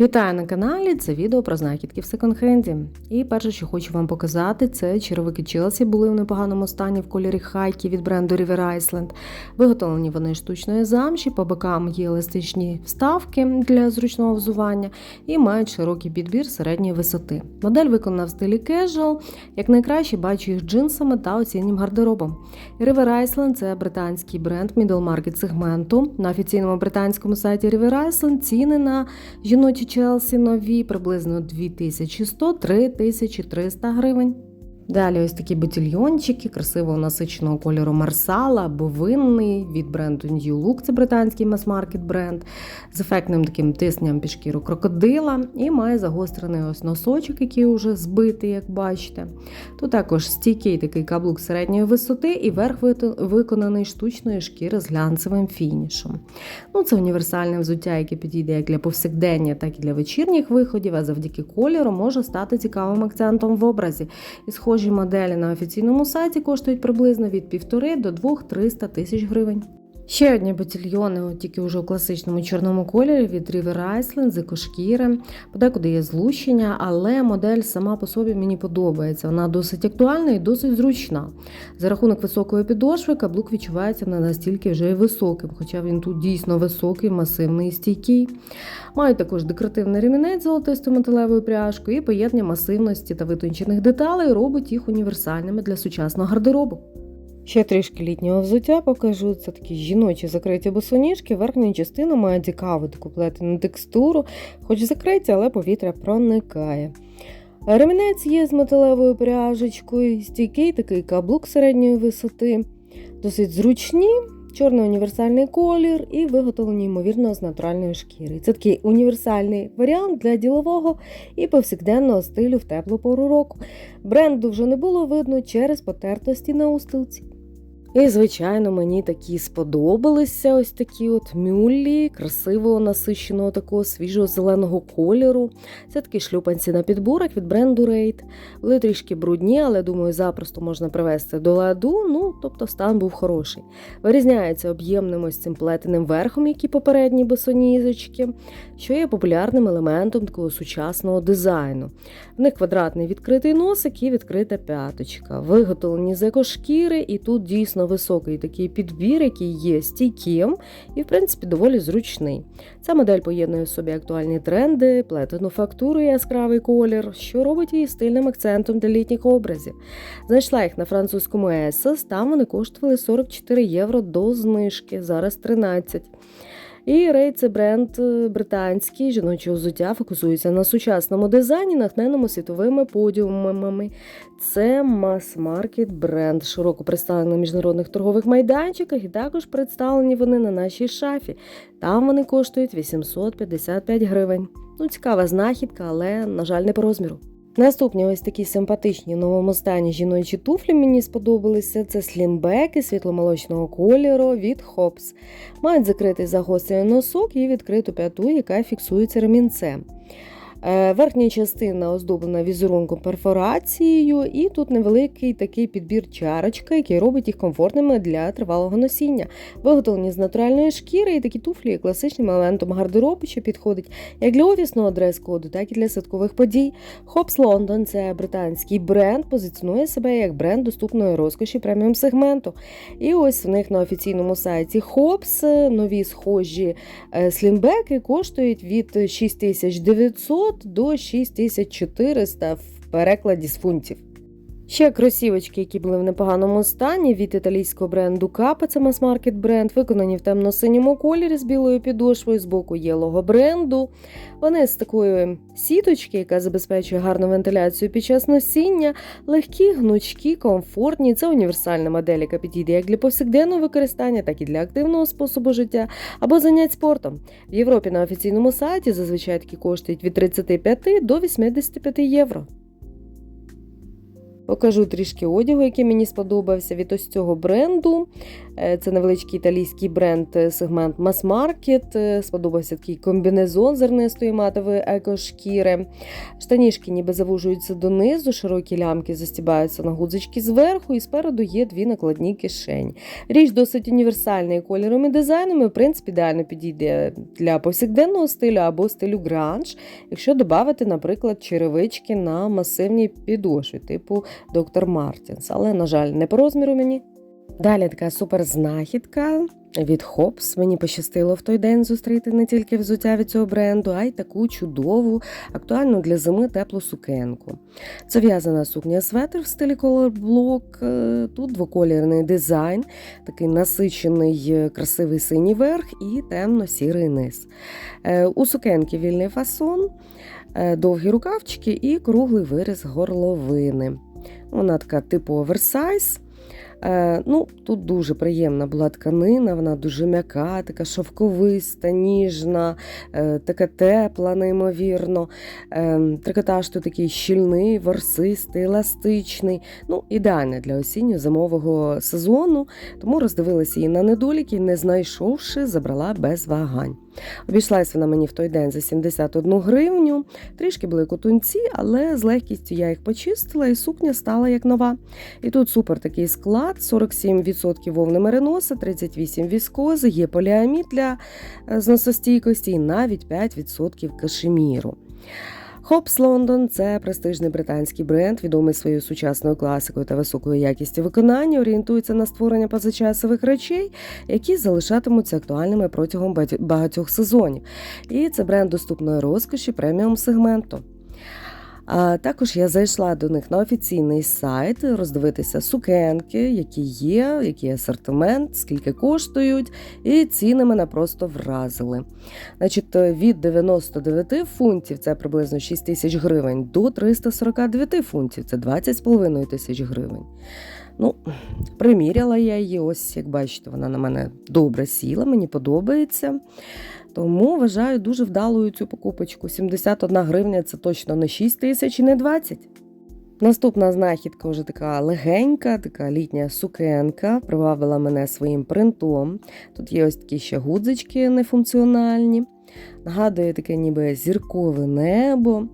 Вітаю на каналі! Це відео про знахідки в секонд-хенді. І перше, що хочу вам показати, це черевики Челсі були в непоганому стані в кольорі хайки від бренду River Island. Виготовлені вони штучної замші, по бокам є еластичні вставки для зручного взування і мають широкий підбір середньої висоти. Модель виконана в стилі casual, як найкраще бачу їх джинсами та осіннім гардеробом. River Island – це британський бренд middle market сегменту. На офіційному британському сайті River Island ціни на жіночі Челсі нові приблизно 2100-3300 гривень. Далі ось такі ботильйончики красивого насиченого кольору Марсала або винний від бренду New Look, це британський мас-маркет бренд, з ефектним таким тисням під шкіру крокодила і має загострений ось носочок, який вже збитий, як бачите. Тут також стійкий такий каблук середньої висоти і верх виконаний штучної шкіри з глянцевим фінішем. Ну, Це універсальне взуття, яке підійде як для повсякдення, так і для вечірніх виходів, а завдяки кольору може стати цікавим акцентом в образі. І схожі моделі на офіційному сайті коштують приблизно від 1,5 до 2-300 тисяч гривень. Ще одні ботильйони, от тільки вже у класичному чорному кольорі від River Island з екошкіри. Подекуди є злущення, але модель сама по собі мені подобається. Вона досить актуальна і досить зручна. За рахунок високої підошви каблук відчувається не настільки вже й високим, хоча він тут дійсно високий, масивний і стійкий. Мають також декоративний ремінець золотистою металевою пряжкою і поєднання масивності та витончених деталей робить їх універсальними для сучасного гардеробу. Ще трішки літнього взуття покажу. Це такі жіночі закриті босоніжки. Верхня частина має цікаву таку плетену текстуру, хоч закриті, але повітря проникає. Ремінець є з металевою пряжечкою, стійкий такий каблук середньої висоти, досить зручні, чорний універсальний колір і виготовлені, ймовірно, з натуральної шкіри. Це такий універсальний варіант для ділового і повсякденного стилю в теплу пору року. Бренду вже не було видно через потертості на устилці. І, звичайно, мені такі сподобалися ось такі от мюллі, красивого насиченого такого свіжого зеленого кольору. Це такі шлюпанці на підборах від бренду Raid. Були трішки брудні, але думаю, запросто можна привести до ладу. Ну, тобто стан був хороший. Вирізняється об'ємним ось цим плетеним верхом, як і попередні босонізочки, що є популярним елементом такого сучасного дизайну. В них квадратний відкритий носик і відкрита п'яточка. Виготовлені з екошкіри, і тут дійсно високий такий підбір, який є стійким і, в принципі, доволі зручний. Ця модель поєднує в собі актуальні тренди, плетену фактуру і яскравий колір, що робить її стильним акцентом для літніх образів. Знайшла їх на французькому Есос, там вони коштували 44 євро до знижки, зараз 13. І Рей це бренд е, британський, жіночого взуття фокусується на сучасному дизайні, нахненому світовими подіумами. Це мас-маркет бренд, широко представлений на міжнародних торгових майданчиках, і також представлені вони на нашій шафі. Там вони коштують 855 гривень. Ну, цікава знахідка, але, на жаль, не по розміру. Наступні ось такі симпатичні в новому стані жіночі туфлі мені сподобалися. Це слімбеки світломолочного кольору від Hops. Мають закритий загострений носок і відкриту п'яту, яка фіксується ремінцем. Е, верхня частина оздоблена візерунком перфорацією, і тут невеликий такий підбір чарочка, який робить їх комфортними для тривалого носіння. Виготовлені з натуральної шкіри, і такі туфлі класичним елементом гардеробу, що підходить як для офісного дрес-коду, так і для святкових подій. Hobbs London – це британський бренд, позиціонує себе як бренд доступної розкоші преміум сегменту. І ось в них на офіційному сайті Hobbs нові схожі е, слінбеки коштують від 6900 до 6400 в перекладі з фунтів. Ще кросівочки, які були в непоганому стані від італійського бренду Капа, це мас-маркет бренд, виконані в темно-синьому кольорі з білою підошвою з боку єлого бренду. Вони з такої сіточки, яка забезпечує гарну вентиляцію під час носіння, легкі, гнучкі, комфортні. Це універсальна модель, яка підійде як для повсякденного використання, так і для активного способу життя або занять спортом. В Європі на офіційному сайті зазвичай такі коштують від 35 до 85 євро. Покажу трішки одягу, який мені сподобався від ось цього бренду. Е, Це невеличкий італійський бренд е, сегмент Mass Market. Е, Сподобався такий комбінезон зернистої матової екошкіри. Штанішки ніби завужуються донизу, широкі лямки застібаються на гудзички зверху, і спереду є дві накладні кишені. Річ досить універсальна і кольором і дизайном, і в принципі ідеально підійде для повсякденного стилю або стилю гранж, якщо додати, наприклад, черевички на масивній підошві, типу Доктор Мартінс. Але, на жаль, не по розміру мені. Далі така супер знахідка від Хопс. Мені пощастило в той день зустріти не тільки взуття від цього бренду, а й таку чудову, актуальну для зими теплу сукенку. Це в'язана сукня светр в стилі Block. Е, Тут двоколірний дизайн, такий насичений е, красивий синій верх і темно-сірий низ. Е, У сукенки вільний фасон, довгі рукавчики і круглий виріз горловини. Вона така типу оверсайз. Е, ну, Тут дуже приємна була тканина, вона дуже м'яка, така шовковиста, ніжна, е, така тепла, неймовірно. Е, трикотаж тут такий щільний, ворсистий, еластичний. Ну, ідеальний для осінньо-зимового сезону. Тому роздивилася її на недоліки, не знайшовши, забрала без вагань. Обійшлась вона мені в той день за 71 гривню. Трішки були котунці, але з легкістю я їх почистила, і сукня стала як нова. І тут супер такий склад: 47% вовни мериноса, 38% віскози, є поліамід для е, зносостійкості і навіть 5% кашеміру. Хопс Лондон це престижний британський бренд, відомий своєю сучасною класикою та високою якістю виконання, орієнтується на створення позачасових речей, які залишатимуться актуальними протягом багатьох сезонів. І це бренд доступної розкоші преміум сегменту. А також я зайшла до них на офіційний сайт роздивитися сукенки, які є, який асортимент, скільки коштують, і ціни мене просто вразили. Значить, від 99 фунтів це приблизно 6 тисяч гривень до 349 фунтів це 20,5 тисяч гривень. Ну, приміряла я її, ось як бачите, вона на мене добре сіла, мені подобається. Тому вважаю дуже вдалою цю покупочку. 71 гривня це точно не 6 тисяч і не 20. Наступна знахідка вже така легенька, така літня сукенка, привабила мене своїм принтом. Тут є ось такі ще гудзички нефункціональні. Нагадує таке ніби зіркове небо,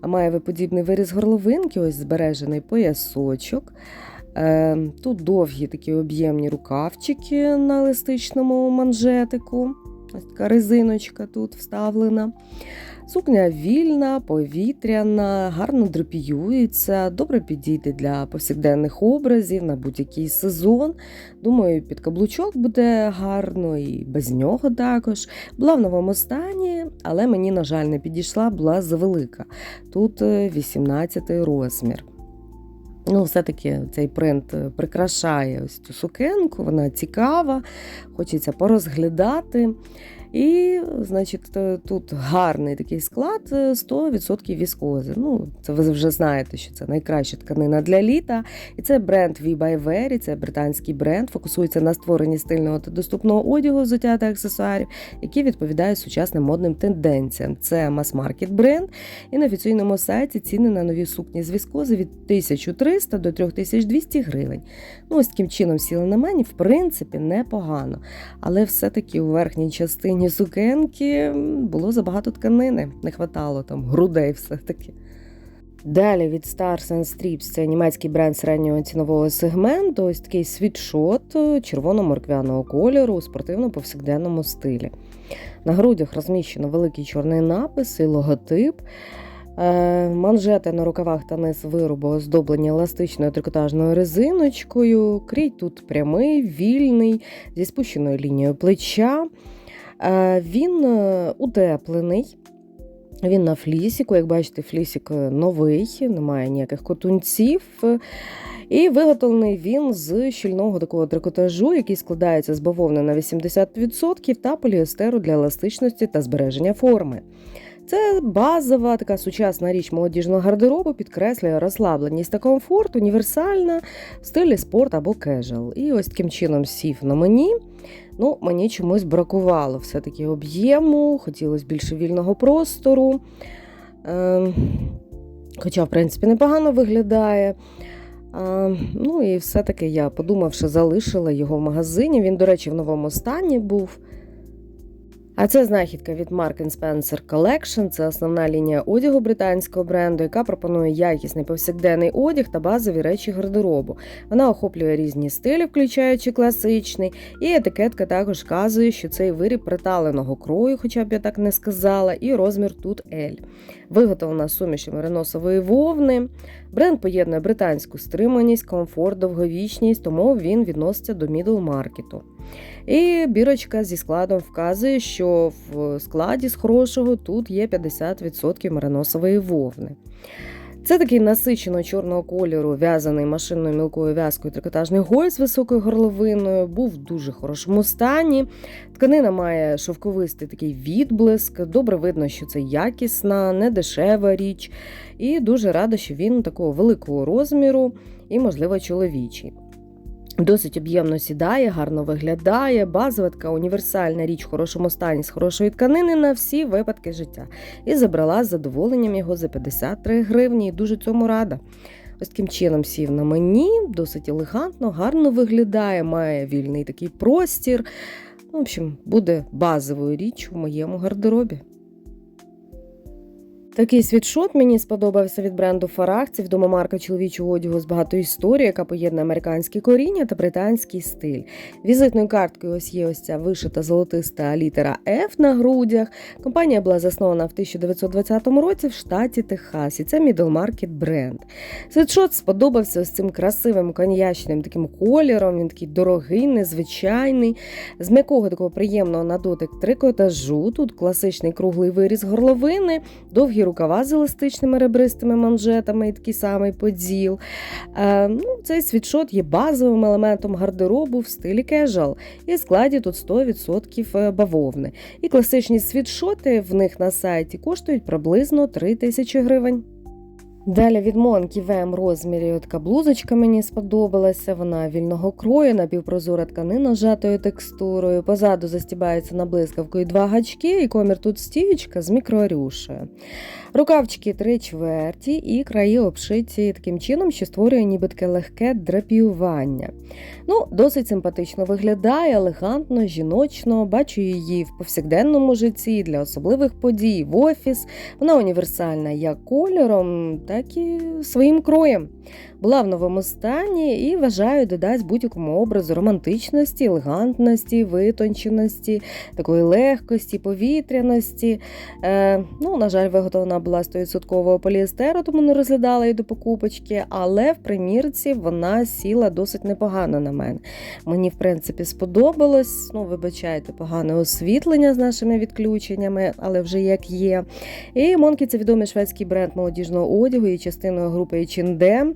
а має виподібний виріз горловинки, ось збережений поясочок. Е, Тут довгі такі об'ємні рукавчики на еластичному манжетику. Ось така резиночка тут вставлена. Сукня вільна, повітряна, гарно драпіюється, добре підійде для повсякденних образів на будь-який сезон. Думаю, під каблучок буде гарно і без нього також. Була в новому стані, але мені, на жаль, не підійшла, була завелика. Тут е, 18 розмір. Ну, все-таки цей принт е, прикрашає ось цю сукенку, вона цікава, хочеться порозглядати. І, значить, е, тут гарний такий склад е, 100% віскози. Ну, це ви вже знаєте, що це найкраща тканина для літа. І це бренд V by Very, це британський бренд, фокусується на створенні стильного та доступного одягу, взуття та аксесуарів, які відповідають сучасним модним тенденціям. Це мас-маркет бренд. І на офіційному сайті ціни на нові сукні з віскози від 1300 до 3200 гривень. Ну, ось таким чином сіли на мені, в принципі, непогано. Але все-таки у верхній частині сукенки було забагато тканини, не хватало там грудей все-таки. Далі від Stars and Strips це німецький бренд середнього цінового сегменту. Ось такий світшот червоно-морквяного кольору у спортивно-повсякденному стилі. На грудях розміщено великий чорний напис і логотип. Е, Манжети на рукавах та низ виробу оздоблені еластичною трикотажною резиночкою. Крій тут прямий, вільний, зі спущеною лінією плеча. Е, Він е, утеплений. Він на флісіку, як бачите, флісік новий, немає ніяких котунців. І виготовлений він з щільного такого трикотажу, який складається з бавовни на 80% та поліестеру для еластичності та збереження форми. Це базова така сучасна річ молодіжного гардеробу, підкреслює розслабленість та комфорт, універсальна в стилі спорт або кежуал. І ось таким чином сів на мені. Ну, мені чомусь бракувало все-таки об'єму, хотілося більше вільного простору. Ем, Хоча, в принципі, непогано виглядає. А, ну і все-таки я, подумавши, залишила його в магазині. Він, до речі, в новому стані був. А це знахідка від Mark Spencer Collection. Це основна лінія одягу британського бренду, яка пропонує якісний повсякденний одяг та базові речі гардеробу. Вона охоплює різні стилі, включаючи класичний, і етикетка також вказує, що цей виріб приталеного крою, хоча б я так не сказала, і розмір тут L. Виготовлена суміші мериносової вовни. Бренд поєднує британську стриманість, комфорт, довговічність, тому він відноситься до мідл маркету. І бірочка зі складом вказує, що в складі з хорошого тут є 50% мериносової вовни. Це такий насичено чорного кольору, в'язаний машинною мілкою в'язкою трикотажний гольц з високою горловиною, був в дуже хорошому стані. Тканина має шовковистий такий відблиск, добре видно, що це якісна, недешева річ, і дуже рада, що він такого великого розміру і, можливо, чоловічий. Досить об'ємно сідає, гарно виглядає, базова така універсальна річ в хорошому стані з хорошої тканини на всі випадки життя. І забрала з задоволенням його за 53 гривні. І дуже цьому рада. Ось таким чином сів на мені, досить елегантно, гарно виглядає, має вільний такий простір. В общем, буде базовою річ у моєму гардеробі. Такий світшот мені сподобався від бренду Farag. Це марка чоловічого одягу з багатою історією, яка поєднує американське коріння та британський стиль. Візитною карткою ось є ось ця вишита золотиста літера F на грудях. Компанія була заснована в 1920 році в штаті Техас, і це Middle Market бренд. Світшот сподобався ось цим красивим коньячним таким кольором. Він такий дорогий, незвичайний, з м'якого такого приємного на дотик трикотажу. Тут класичний круглий виріз горловини, довгі рукава з еластичними ребристими манжетами і такий самий поділ. Е, ну, Цей світшот є базовим елементом гардеробу в стилі кежал І складі тут 100% бавовни. І класичні світшоти в них на сайті коштують приблизно 3 тисячі гривень. Далі від Монкі ВМ розмірі така блузочка мені сподобалася. Вона вільного крою, напівпрозора тканина з жатою текстурою. Позаду застібається на блискавку і два гачки, і комір тут стіючка з мікрорюшею. Рукавчики три чверті і краї обшиті таким чином, що створює ніби таке легке драпіювання. Ну, Досить симпатично виглядає, елегантно, жіночно. Бачу її в повсякденному житті для особливих подій, в офіс. Вона універсальна як кольором, так і своїм кроєм. Була в новому стані і вважаю, додасть будь-якому образу романтичності, елегантності, витонченості, такої легкості, повітряності. Е, ну, На жаль, виготовлена була 100% поліестеру, тому не розглядала її до покупочки, але в примірці вона сіла досить непогано на мене. Мені, в принципі, сподобалось. Ну, вибачайте, погане освітлення з нашими відключеннями, але вже як є. І Монкі це відомий шведський бренд молодіжного одягу і частиною групи H&M.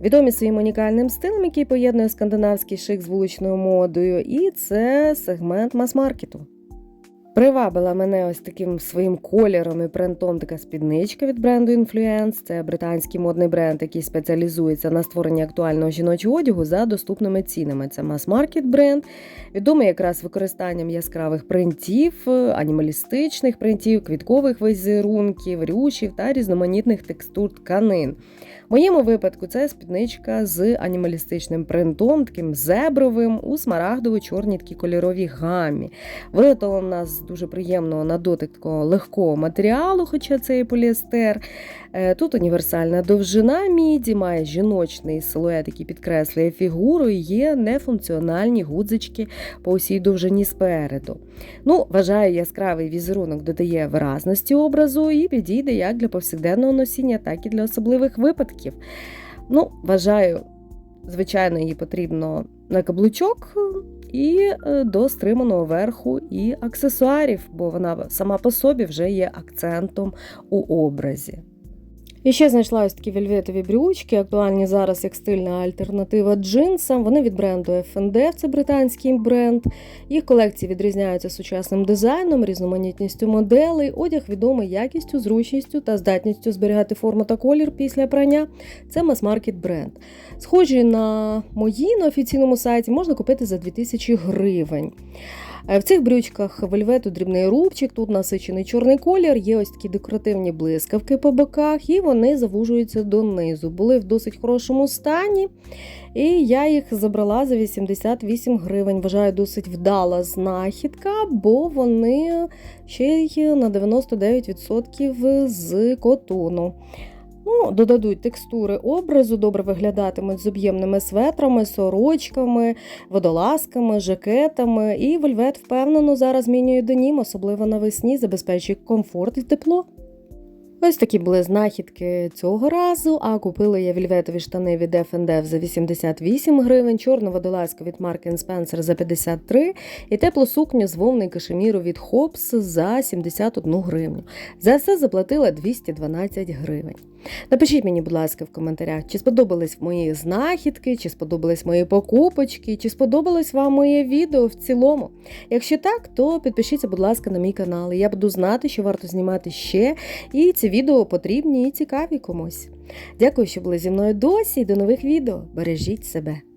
Відомі своїм унікальним стилем, який поєднує скандинавський шик з вуличною модою, і це сегмент мас-маркету. Привабила мене ось таким своїм кольором і принтом така спідничка від бренду Influence. Це британський модний бренд, який спеціалізується на створенні актуального жіночого одягу за доступними цінами. Це мас-маркет бренд, відомий якраз використанням яскравих принтів, анімалістичних принтів, квіткових візерунків, рюшів та різноманітних текстур тканин. В моєму випадку це спідничка з анімалістичним принтом, таким зебровим у смарагдово-чорній такій кольоровій гамі. Виготовлена з дуже приємного на дотик такого легкого матеріалу, хоча це і поліестер. Е, тут універсальна довжина міді, має жіночний силует, який підкреслює фігуру, і є нефункціональні гудзички по усій довжині спереду. Ну, Вважаю, яскравий візерунок додає виразності образу і підійде як для повсякденного носіння, так і для особливих випадків. Ну, Вважаю, звичайно, її потрібно на каблучок і е, до стриманого верху і аксесуарів, бо вона сама по собі вже є акцентом у образі. І ще знайшла такі вельветові брючки, актуальні зараз як стильна альтернатива джинсам. Вони від бренду FND, це британський бренд. Їх колекції відрізняються сучасним дизайном, різноманітністю моделей. Одяг відомий якістю, зручністю та здатністю зберігати форму та колір після прання. Це мас-маркет бренд. Схожі на мої на офіційному сайті можна купити за 2000 гривень. Е, В цих брючках вельвету дрібний рубчик, тут насичений чорний колір, є ось такі декоративні блискавки по боках, і вони завужуються донизу. Були в досить хорошому стані. І я їх забрала за 88 гривень. Вважаю, досить вдала знахідка, бо вони ще й на 99% з котону. Ну, додадуть текстури образу, добре виглядатимуть з об'ємними светрами, сорочками, водолазками, жакетами. І вельвет впевнено зараз змінює денім, особливо навесні, забезпечує комфорт і тепло. Ось такі були знахідки цього разу. А купила я вільветові штани від F&F за 88 гривень, чорну водолазку від Mark Spencer за 53 і теплу сукню з вовни кашеміру від Hobbs за 71 гривню. За все заплатила 212 гривень. Напишіть мені, будь ласка, в коментарях, чи сподобались мої знахідки, чи сподобались мої покупочки, чи сподобалось вам моє відео в цілому. Якщо так, то підпишіться, будь ласка, на мій канал. Я буду знати, що варто знімати ще. І ці відео потрібні і цікаві комусь. Дякую, що були зі мною досі. і До нових відео. Бережіть себе.